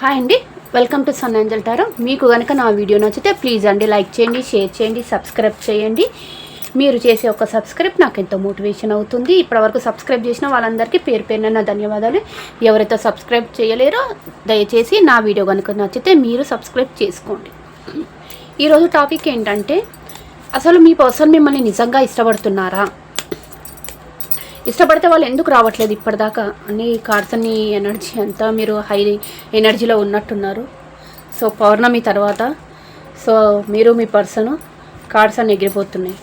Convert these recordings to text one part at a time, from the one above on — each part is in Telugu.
హాయ్ అండి. Welcome to sun angel tarot. మీకు కనుక నా వీడియో నచ్చితే ప్లీజ్ అండి లైక్ చేయండి షేర్ చేయండి సబ్స్క్రైబ్ చేయండి. మీరు చేసే ఒక సబ్స్క్రైబ్ నాకు ఎంతో మోటివేషన్ అవుతుంది. ఇప్పటివరకు సబ్స్క్రైబ్ చేసిన వాళ్ళందరికీ పేరు పేరున ధన్యవాదాలు. ఎవరైతే సబ్స్క్రైబ్ చేయలేరో దయచేసి నా వీడియో కనుక నచ్చితే మీరు సబ్స్క్రైబ్ చేసుకోండి. ఈరోజు టాపిక్ ఏంటంటే అసలు మీ పర్సన్ మిమ్మల్ని నిజంగా ఇష్టపడుతున్నారా? ఇష్టపడితే వాళ్ళు ఎందుకు రావట్లేదు ఇప్పటిదాకా? అన్ని కార్డ్స్ అన్ని ఎనర్జీ అంతా మీరు హై ఎనర్జీలో ఉన్నట్టున్నారు. సో పౌర్ణమి తర్వాత సో మీరు మీ పర్సన్ కార్డ్స్ అన్ని ఎగిరిపోతున్నాయి.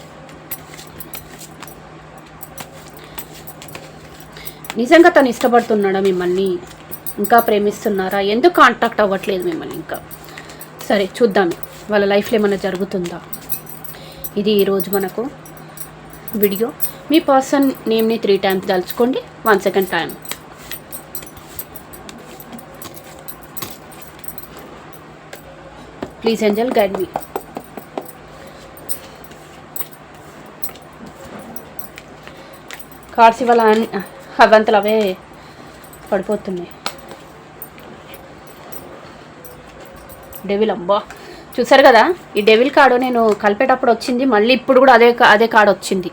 నిజంగా తను ఇష్టపడుతున్నాడా మిమ్మల్ని? ఇంకా ప్రేమిస్తున్నారా? ఎందుకు కాంటాక్ట్ అవ్వట్లేదు మిమ్మల్ని ఇంకా? సరే చూద్దాం. వాళ్ళ లైఫ్లో ఏమైనా జరుగుతుందా? ఇది ఈరోజు మనకు. వీడియో. మీ పర్సన్ నేమ్ని త్రీ టైమ్స్ తలుచుకోండి. One second time please angel guide me cards ఇవాళ అవంతలు అవే పడిపోతున్నాయి. డెవిల్ అబ్బా. చూసారు కదా? ఈ డెవిల్ కార్డు నేను కలిపేటప్పుడు వచ్చింది మళ్ళీ ఇప్పుడు కూడా అదే అదే కార్డు వచ్చింది.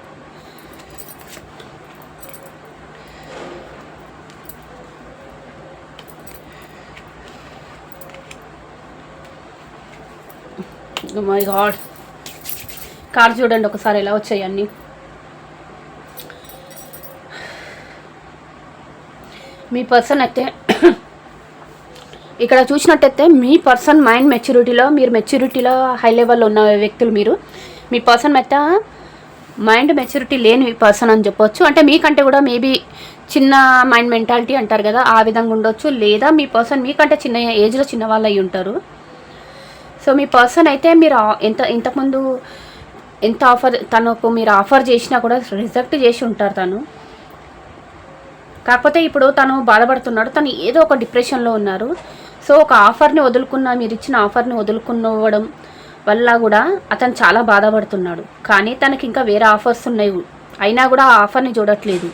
మై గాడ్ కార్ చూడండి ఒకసారి ఎలా వచ్చాయి అన్నీ. మీ పర్సన్ అయితే ఇక్కడ చూసినట్టయితే మీ పర్సన్ మైండ్ మెచ్యూరిటీలో మీరు మెచ్యూరిటీలో హై లెవెల్లో ఉన్న వ్యక్తులు మీరు. మీ పర్సన్ అయితే మైండ్ మెచ్యూరిటీ లేని పర్సన్ అని చెప్పొచ్చు. అంటే మీకంటే కూడా మేబీ చిన్న మైండ్ మెంటాలిటీ అంటారు కదా ఆ విధంగా ఉండొచ్చు. లేదా మీ పర్సన్ మీకంటే చిన్న ఏజ్లో చిన్న వాళ్ళు అయి ఉంటారు. సో మీ పర్సన్ అయితే మీరు ఎంత ఇంతకుముందు ఎంత ఆఫర్ తనకు మీరు ఆఫర్ చేసినా కూడా రిజెక్ట్ చేసి ఉంటారు తను. కాకపోతే ఇప్పుడు తను బాధపడుతున్నాడు తను ఏదో ఒక డిప్రెషన్లో ఉన్నారు. సో ఒక ఆఫర్ని వదులుకున్న మీరు ఇచ్చిన ఆఫర్ని వదులుకున్నవడం వల్ల కూడా అతను చాలా బాధపడుతున్నాడు. కానీ తనకి ఇంకా వేరే ఆఫర్స్ ఉన్నాయి. అయినా కూడా ఆ ఆఫర్ని చూడట్లేదు.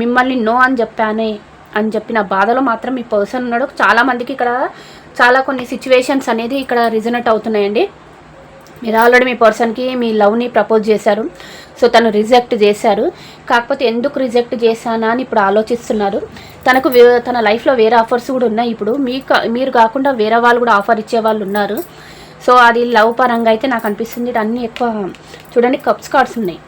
మిమ్మల్ని నో అని చెప్పానే అని చెప్పిన బాధలో మాత్రం మీ పర్సన్ ఉన్నాడు. చాలామందికి ఇక్కడ చాలా కొన్ని సిచ్యువేషన్స్ అనేది ఇక్కడ రిజనెట్ అవుతున్నాయండి. మీరు ఆల్రెడీ మీ పర్సన్కి మీ లవ్ని ప్రపోజ్ చేశారు. సో తను రిజెక్ట్ చేశారు. కాకపోతే ఎందుకు రిజెక్ట్ చేశానా అని ఇప్పుడు ఆలోచిస్తున్నారు. తనకు తన లైఫ్లో వేరే ఆఫర్స్ కూడా ఉన్నాయి. ఇప్పుడు మీకు మీరు కాకుండా వేరే వాళ్ళు కూడా ఆఫర్ ఇచ్చే వాళ్ళు ఉన్నారు. సో అది లవ్ పరంగా అయితే నాకు అనిపిస్తుంది. అన్నీ ఎక్కువ చూడండి కప్స్ కార్డ్స్ ఉన్నాయి.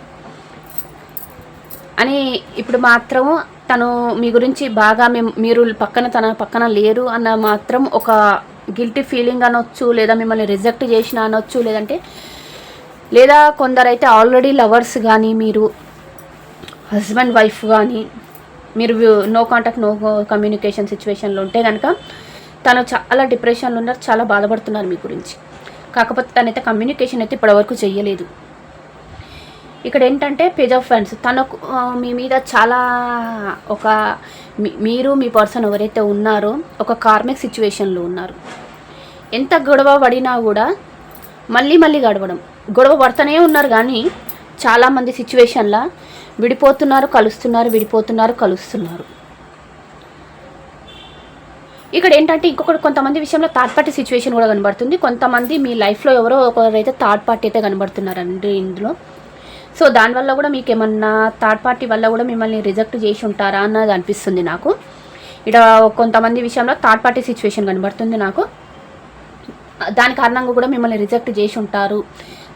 అని ఇప్పుడు మాత్రం తను మీ గురించి బాగా మేము మీరు పక్కన తన పక్కన లేరు అన్న మాత్రం ఒక గిల్టీ ఫీలింగ్ అనొచ్చు లేదా మిమ్మల్ని రిజెక్ట్ చేసిన అనొచ్చు లేదంటే లేదా కొందరైతే ఆల్రెడీ లవర్స్ కానీ మీరు హస్బెండ్ వైఫ్ కానీ మీరు నో కాంటాక్ట్ నో కమ్యూనికేషన్ సిచ్యువేషన్లో ఉంటే కనుక తను చాలా డిప్రెషన్లో ఉన్నారు చాలా బాధపడుతున్నారు మీ గురించి. కాకపోతే తనైతే కమ్యూనికేషన్ అయితే ఇప్పటివరకు చేయలేదు ఇక్కడ ఏంటంటే పేజ్ ఆఫ్ ఫ్రెండ్స్. తనకు మీ మీద చాలా ఒక మీ- మీరు మీ పర్సన్ ఎవరైతే ఉన్నారో ఒక కార్మిక్ సిచ్యువేషన్లో ఉన్నారు. ఎంత గొడవ పడినా కూడా మళ్ళీ మళ్ళీ గడవడం. గొడవ పడుతూనే ఉన్నారు కానీ చాలామంది సిచ్యువేషన్లా విడిపోతున్నారు కలుస్తున్నారు విడిపోతున్నారు కలుస్తున్నారు. ఇక్కడ ఏంటంటే ఇంకొకటి కొంతమంది విషయంలో థర్డ్ పార్టీ సిచ్యువేషన్ కూడా కనబడుతుంది. కొంతమంది మీ లైఫ్లో ఎవరో ఒకరైతే థర్డ్ పార్టీ అయితే కనబడుతున్నారండి ఇందులో. సో దానివల్ల కూడా మీకు ఏమన్నా థర్డ్ పార్టీ వల్ల కూడా మిమ్మల్ని రిజెక్ట్ చేసి ఉంటారా అన్నది అనిపిస్తుంది నాకు. ఇక్కడ కొంతమంది విషయంలో థర్డ్ పార్టీ సిచ్యువేషన్ కనబడుతుంది నాకు. దాని కారణంగా కూడా మిమ్మల్ని రిజెక్ట్ చేసి ఉంటారు.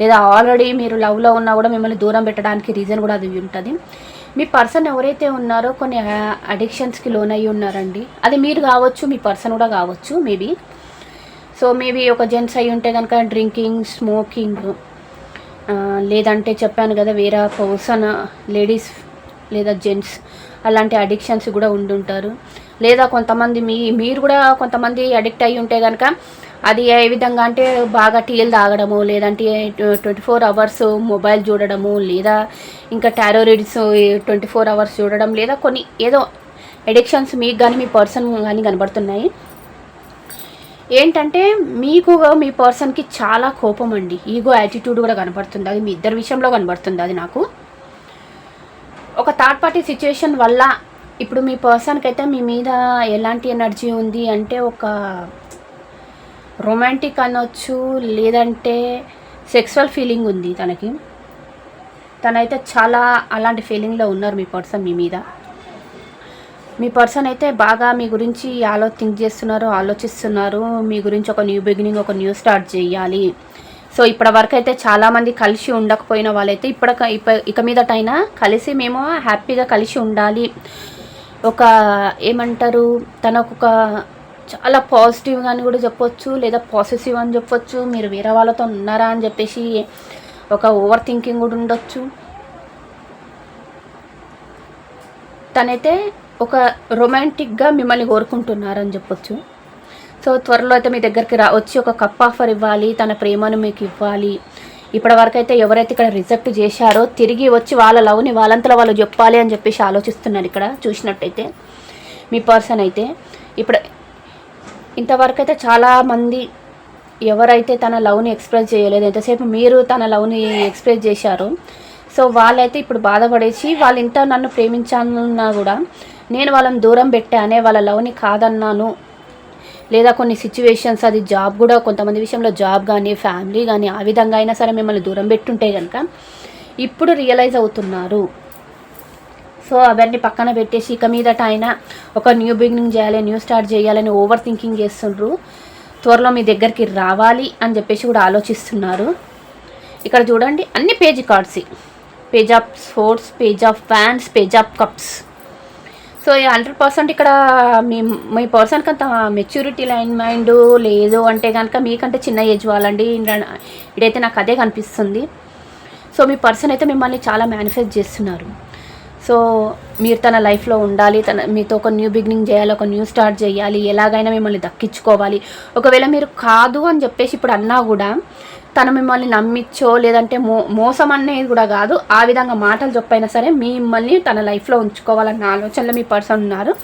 లేదా ఆల్రెడీ మీరు లవ్లో ఉన్నా కూడా మిమ్మల్ని దూరం పెట్టడానికి రీజన్ కూడా అది ఉంటుంది. మీ పర్సన్ ఎవరైతే ఉన్నారో కొన్ని అడిక్షన్స్కి లోన్ అయ్యి ఉన్నారండి. అది మీరు కావచ్చు మీ పర్సన్ కూడా కావచ్చు మేబీ సో మేబీ ఒక జెంట్స్ అయి ఉంటే కనుక డ్రింకింగ్ స్మోకింగ్ లేదంటే చెప్పాను కదా వేరే పర్సన్ లేడీస్ లేదా జెంట్స్ అలాంటి అడిక్షన్స్ కూడా ఉండుంటారు. లేదా కొంతమంది మీ మీరు కూడా కొంతమంది అడిక్ట్ అయి ఉంటే కనుక అది ఏ విధంగా అంటే బాగా టీలు తాగడము లేదంటే ట్వంటీ ఫోర్ అవర్స్ మొబైల్ చూడడము లేదా ఇంకా tarot reads twenty four hours చూడడం లేదా కొన్ని ఏదో అడిక్షన్స్ మీకు కానీ మీ పర్సన్ కానీ కనబడుతున్నాయి. ఏంటంటే మీకు మీ పర్సన్కి చాలా కోపం అండి ఈగో యాటిట్యూడ్ కూడా కనబడుతుంది అది మీ ఇద్దరి విషయంలో కనబడుతుంది అది నాకు. ఒక థర్డ్ పార్టీ సిచ్యువేషన్ వల్ల ఇప్పుడు మీ పర్సన్కి అయితే మీ మీద ఎలాంటి ఎనర్జీ ఉంది అంటే ఒక రొమాంటిక్ అనొచ్చు లేదంటే సెక్సువల్ ఫీలింగ్ ఉంది తనకి. తనైతే చాలా అలాంటి ఫీలింగ్లో ఉన్నారు మీ పర్సన్ మీ మీద. మీ పర్సన్ అయితే బాగా మీ గురించి ఆలో థింక్ చేస్తున్నారు ఆలోచిస్తున్నారు. మీ గురించి ఒక న్యూ బిగినింగ్ ఒక న్యూ స్టార్ట్ చేయాలి. సో ఇప్పటి వరకు అయితే చాలామంది కలిసి ఉండకపోయిన వాళ్ళైతే ఇప్పటి ఇప్ప ఇక మీదటైనా కలిసి మేము హ్యాపీగా కలిసి ఉండాలి. ఒక ఏమంటారు తనకొక చాలా పాజిటివ్ అని కూడా చెప్పొచ్చు లేదా పాజిటివ్ అని చెప్పొచ్చు. మీరు వేరే వాళ్ళతో ఉన్నారా అని చెప్పేసి ఒక ఓవర్ థింకింగ్ కూడా ఉండొచ్చు. తనైతే ఒక రొమాంటిక్గా మిమ్మల్ని కోరుకుంటున్నారని చెప్పొచ్చు. సో త్వరలో అయితే మీ దగ్గరికి రా వచ్చి ఒక కప్ ఆఫర్ ఇవ్వాలి తన ప్రేమను మీకు ఇవ్వాలి. ఇప్పటివరకు అయితే ఎవరైతే ఇక్కడ రిజెక్ట్ చేశారో తిరిగి వచ్చి వాళ్ళ లవ్ని వాళ్ళంతలో వాళ్ళు చెప్పాలి అని చెప్పేసి ఆలోచిస్తున్నారు ఇక్కడ చూసినట్టయితే. మీ పర్సన్ అయితే. ఇప్పుడు ఇంతవరకు అయితే చాలామంది ఎవరైతే తన లవ్ని ఎక్స్ప్రెస్ చేయలేదు ఎంతసేపు మీరు తన లవ్ని ఎక్స్ప్రెస్ చేశారో సో వాళ్ళైతే ఇప్పుడు బాధపడేసి వాళ్ళు ఇంత నన్ను ప్రేమించాలన్నా కూడా నేను వాళ్ళని దూరం పెట్టానే వాళ్ళ లవ్ని కాదన్నాను. లేదా కొన్ని సిచ్యువేషన్స్ అది జాబ్ కూడా కొంతమంది విషయంలో జాబ్ కానీ ఫ్యామిలీ కానీ ఆ విధంగా అయినా సరే మిమ్మల్ని దూరం పెట్టుంటే కనుక ఇప్పుడు రియలైజ్ అవుతున్నారు. సో అవన్నీ పక్కన పెట్టేసి ఇక మీదట ఆయన ఒక న్యూ బిగినింగ్ చేయాలి న్యూ స్టార్ట్ చేయాలని ఓవర్ థింకింగ్ చేస్తుండ్రు. త్వరలో మీ దగ్గరికి రావాలి అని చెప్పేసి కూడా ఆలోచిస్తున్నారు. ఇక్కడ చూడండి అన్ని page cards page of sports page of fans page of cups. So hundred percent ఇక్కడ మీ మీ పర్సన్కి అంత మెచ్యూరిటీ లైన్ మైండ్ లేదు అంటే కనుక మీకంటే చిన్న ఏజ్ వాళ్ళండి. ఇదైతే నాకు అదే కనిపిస్తుంది. సో మీ పర్సన్ అయితే మిమ్మల్ని చాలా మేనిఫెస్ట్ చేస్తున్నారు. సో మీరు తన లైఫ్లో ఉండాలి. తన మీతో ఒక న్యూ బిగినింగ్ చేయాలి ఒక న్యూ స్టార్ట్ చేయాలి. ఎలాగైనా మిమ్మల్ని దక్కించుకోవాలి. ఒకవేళ మీరు కాదు అని చెప్పేసి ఇప్పుడు అన్నా కూడా తను మిమ్మల్ని నమ్మిచ్చో లేదంటే మో మోసం అనేది కూడా కాదు. ఆ విధంగా మాటలు చెప్పైనా సరే మిమ్మల్ని తన లైఫ్లో ఉంచుకోవాలన్న ఆలోచనలో మీ పర్సన్ ఉన్నారు.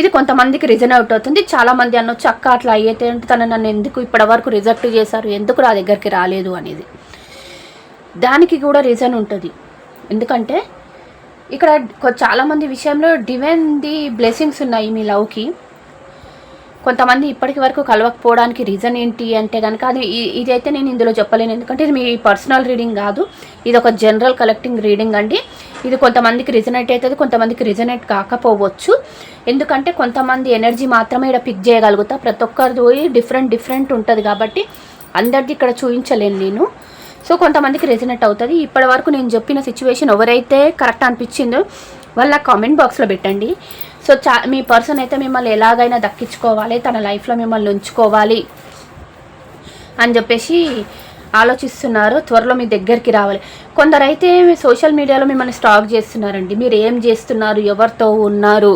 ఇది కొంతమందికి రిజన్ అవుట్ అవుతుంది. చాలామంది అనొచ్చు అక్క అట్లా అయితే తను నన్ను ఎందుకు ఇప్పటివరకు రిజెక్ట్ చేశారు? ఎందుకు నా దగ్గరికి రాలేదు? అనేది. దానికి కూడా రీజన్ ఉంటుంది. ఎందుకంటే ఇక్కడ చాలామంది విషయంలో డివైన్ ది బ్లెస్సింగ్స్ ఉన్నాయి మీ లవ్కి. కొంతమంది ఇప్పటికి వరకు కలవకపోవడానికి రీజన్ ఏంటి అంటే కనుక అది ఇదైతే నేను ఇందులో చెప్పలేను. ఎందుకంటే ఇది మీ పర్సనల్ రీడింగ్ కాదు. ఇది ఒక జనరల్ కలెక్టింగ్ రీడింగ్ అండి. ఇది కొంతమందికి రిజనేట్ అవుతుంది కొంతమందికి రిజనేట్ కాకపోవచ్చు. ఎందుకంటే కొంతమంది ఎనర్జీ మాత్రమే ఇక్కడ పిక్ చేయగలుగుతా. ప్రతి ఒక్కరిది డిఫరెంట్ డిఫరెంట్ ఉంటుంది కాబట్టి అందరిది ఇక్కడ చూపించలేను నేను. సో కొంతమందికి రిజనేట్ అవుతుంది. ఇప్పటి వరకు నేను చెప్పిన సిచ్యువేషన్ ఎవరైతే కరెక్ట్ అనిపించిందో వాళ్ళ కామెంట్ బాక్స్లో పెట్టండి. సో చా మీ పర్సన్ అయితే మిమ్మల్ని ఎలాగైనా దక్కించుకోవాలి తన లైఫ్లో మిమ్మల్ని ఉంచుకోవాలి అని చెప్పేసి ఆలోచిస్తున్నారు. త్వరలో మీ దగ్గరికి రావాలి. కొందరైతే సోషల్ మీడియాలో మిమ్మల్ని స్టాక్ చేస్తున్నారండి. మీరు ఏం చేస్తున్నారు? ఎవరితో ఉన్నారు?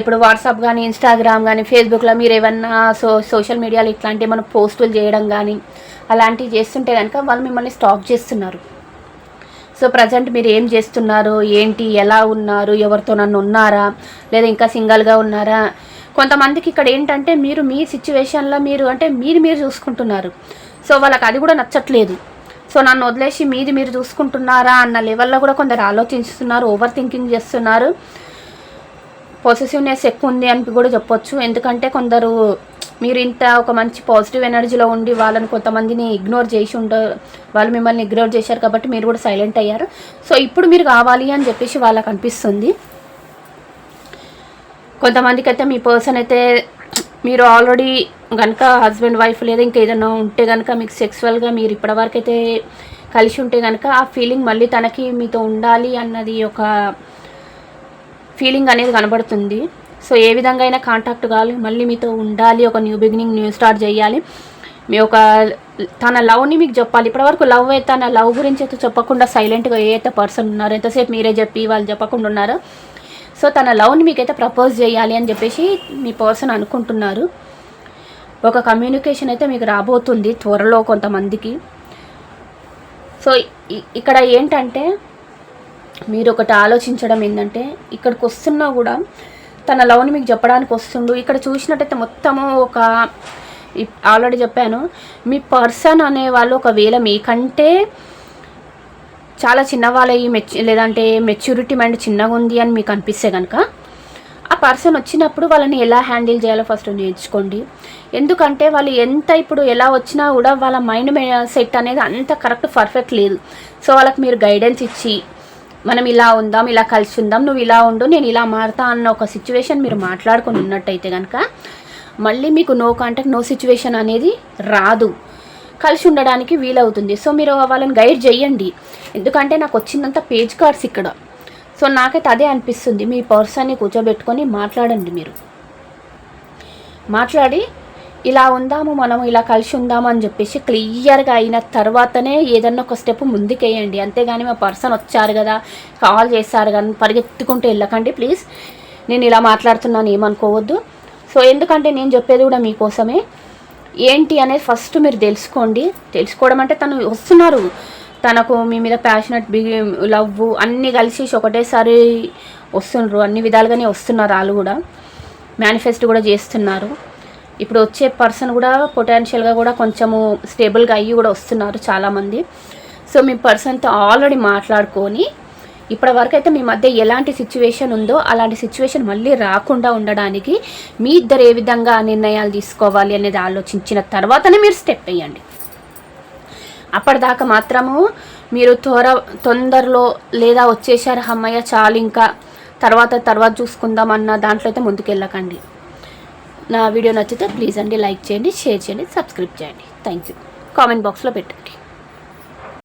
ఇప్పుడు వాట్సాప్ కానీ ఇన్స్టాగ్రామ్ కానీ ఫేస్బుక్లో మీరు ఏమన్నా సో సోషల్ మీడియాలో ఇట్లాంటివి మనం పోస్టులు చేయడం కానీ అలాంటివి చేస్తుంటే కనుక వాళ్ళు మిమ్మల్ని స్టాక్ చేస్తున్నారు. సో ప్రజెంట్ మీరు ఏం చేస్తున్నారు? ఏంటి? ఎలా ఉన్నారు? ఎవరితో నన్ను ఉన్నారా? లేదా ఇంకా సింగల్గా ఉన్నారా? కొంతమందికి ఇక్కడ ఏంటంటే మీరు మీ సిచ్యువేషన్లో మీరు అంటే మీరు మీరు చూసుకుంటున్నారు. సో వాళ్ళకి అది కూడా నచ్చట్లేదు. సో నన్ను వదిలేసి మీది మీరు చూసుకుంటున్నారా అన్న లెవెల్లో కూడా కొందరు ఆలోచిస్తున్నారు ఓవర్ థింకింగ్ చేస్తున్నారు. పొసెసివ్నెస్ ఎక్కువ ఉంది అని కూడా చెప్పొచ్చు. ఎందుకంటే కొందరు మీరు ఇంత ఒక మంచి పాజిటివ్ ఎనర్జీలో ఉండి వాళ్ళని కొంతమందిని ఇగ్నోర్ చేసి ఉండ వాళ్ళు మిమ్మల్ని ఇగ్నోర్ చేశారు కాబట్టి మీరు కూడా సైలెంట్ అయ్యారు. సో ఇప్పుడు మీరు కావాలి అని చెప్పేసి వాళ్ళకి అనిపిస్తుంది. కొంతమందికి అయితే మీ పర్సన్ అయితే మీరు ఆల్రెడీ కనుక హస్బెండ్ వైఫ్ లేదా ఇంకా ఏదైనా ఉంటే కనుక మీకు సెక్సువల్గా మీరు ఇప్పటివరకు అయితే కలిసి ఉంటే కనుక ఆ ఫీలింగ్ మళ్ళీ తనకి మీతో ఉండాలి అన్నది ఒక ఫీలింగ్ అనేది కనబడుతుంది. సో ఏ విధంగా అయినా కాంటాక్ట్ కావాలి. మళ్ళీ మీతో ఉండాలి. ఒక న్యూ బిగినింగ్ న్యూ స్టార్ట్ చేయాలి. మీ ఒక తన లవ్ని మీకు చెప్పాలి. ఇప్పటివరకు లవ్ అయితే తన లవ్ గురించి అయితే చెప్పకుండా సైలెంట్గా ఏ అయితే పర్సన్ ఉన్నారో ఎంతసేపు మీరే చెప్పి వాళ్ళు చెప్పకుండా ఉన్నారో సో తన లవ్ని మీకైతే ప్రపోజ్ చేయాలి అని చెప్పేసి మీ పర్సన్ అనుకుంటున్నారు. ఒక కమ్యూనికేషన్ అయితే మీకు రాబోతుంది త్వరలో కొంతమందికి. సో ఇక్కడ ఏంటంటే మీరు ఒకటి ఆలోచించడం ఏంటంటే ఇక్కడికి వస్తున్నా కూడా తన లవ్ని మీకు చెప్పడానికి వస్తుండు. ఇక్కడ చూసినట్టయితే మొత్తము ఒక ఆల్రెడీ చెప్పాను. మీ పర్సన్ అనేవాళ్ళు ఒకవేళ మీకంటే చాలా చిన్నవాళ్ళ మెచ్యూ లేదంటే మెచ్యూరిటీ మైండ్ చిన్నగా ఉంది అని మీకు అనిపిస్తే కనుక ఆ పర్సన్ వచ్చినప్పుడు వాళ్ళని ఎలా హ్యాండిల్ చేయాలో ఫస్ట్ నేర్చుకోండి. ఎందుకంటే వాళ్ళు ఎంత ఇప్పుడు ఎలా వచ్చినా కూడా వాళ్ళ మైండ్ సెట్ అనేది అంత కరెక్ట్ పర్ఫెక్ట్ లేదు. సో వాళ్ళకి మీరు గైడెన్స్ ఇచ్చి మనం ఇలా ఉందాం ఇలా కలిసి ఉందాం నువ్వు ఇలా ఉండు నేను ఇలా మారుతా అన్న ఒక సిచ్యువేషన్ మీరు మాట్లాడుకొని ఉన్నట్టయితే కనుక మళ్ళీ మీకు నో కాంటాక్ట్ నో సిచ్యువేషన్ అనేది రాదు. కలిసి ఉండడానికి వీలవుతుంది. సో మీరు వాళ్ళని గైడ్ చేయండి. ఎందుకంటే నాకు వచ్చిందంత పేజ్ కార్డ్స్ ఇక్కడ. సో నాకైతే అదే అనిపిస్తుంది. మీ పర్సన్ని కూర్చోబెట్టుకొని మాట్లాడండి మీరు. మాట్లాడి ఇలా ఉందాము మనం ఇలా కలిసి ఉందాము అని చెప్పేసి క్లియర్గా అయిన తర్వాతనే ఏదన్నా ఒక స్టెప్ ముందుకేయండి అంతేగాని మా పర్సన్ వచ్చారు కదా కాల్ చేశారు కానీ పరిగెత్తుకుంటూ వెళ్ళకండి ప్లీజ్ నేను ఇలా మాట్లాడుతున్నాను ఏమనుకోవద్దు. సో ఎందుకంటే నేను చెప్పేది కూడా మీకోసమే. ఏంటి అనేది ఫస్ట్ మీరు తెలుసుకోండి. తెలుసుకోవడం అంటే తను వస్తున్నారు. తనకు మీ మీద ప్యాషనెట్ బి లవ్ అన్నీ కలిసి ఒకటేసారి వస్తున్నారు అన్ని విధాలుగానే వస్తున్నారు వాళ్ళు కూడా. మేనిఫెస్ట్ కూడా చేస్తున్నారు. ఇప్పుడు వచ్చే పర్సన్ కూడా పొటెన్షియల్గా కూడా కొంచెము స్టేబుల్గా అయ్యి కూడా వస్తున్నారు చాలామంది. సో మీ పర్సన్తో ఆల్రెడీ మాట్లాడుకొని ఇప్పటి వరకు అయితే మీ మధ్య ఎలాంటి సిచ్యువేషన్ ఉందో అలాంటి సిచ్యువేషన్ మళ్ళీ రాకుండా ఉండడానికి మీ ఇద్దరు ఏ విధంగా నిర్ణయాలు తీసుకోవాలి అనేది ఆలోచించిన తర్వాతనే మీరు స్టెప్ వేయండి. అప్పటిదాకా మాత్రము మీరు త్వర తొందరలో లేదా వచ్చేసారు అమ్మయ్య చాలు ఇంకా తర్వాత తర్వాత చూసుకుందాం అన్న దాంట్లో అయితే ముందుకెళ్ళకండి. నా వీడియో నచ్చితే ప్లీజ్ అండి లైక్ చేయండి షేర్ చేయండి సబ్స్క్రైబ్ చేయండి. థ్యాంక్ యూ కామెంట్ బాక్స్లో పెట్టండి.